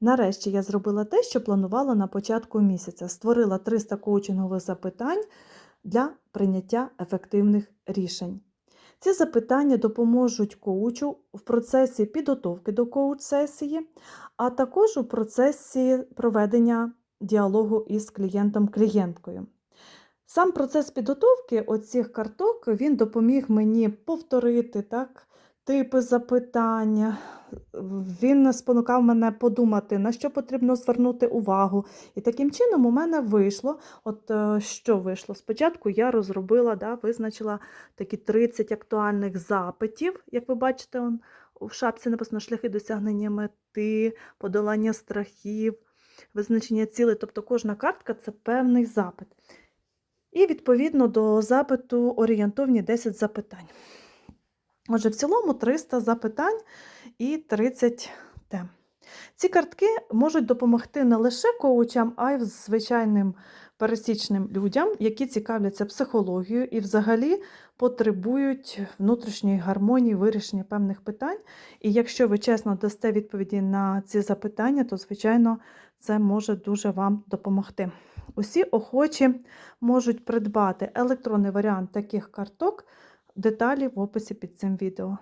Нарешті я зробила те, що планувала на початку місяця. Створила 300 коучингових запитань для прийняття ефективних рішень. Ці запитання допоможуть коучу в процесі підготовки до коуч-сесії, а також у процесі проведення діалогу із клієнтом-клієнткою. Сам процес підготовки оцих карток він допоміг мені повторити так, типи запитання. Він спонукав мене подумати, на що потрібно звернути увагу. І таким чином у мене вийшло. От е, що вийшло? Спочатку я розробила, да, визначила такі 30 актуальних запитів, як ви бачите, он, у шапці написано шляхи досягнення мети, подолання страхів, визначення цілей. Тобто кожна картка це певний запит. І відповідно до запиту орієнтовні 10 запитань. Отже, в цілому 300 запитань і 30 тем. Ці картки можуть допомогти не лише коучам, а й звичайним пересічним людям, які цікавляться психологією і взагалі потребують внутрішньої гармонії, вирішення певних питань. І якщо ви чесно дасте відповіді на ці запитання, то, звичайно, це може дуже вам допомогти. Усі охочі можуть придбати електронний варіант таких карток. Деталі в описі під цим відео.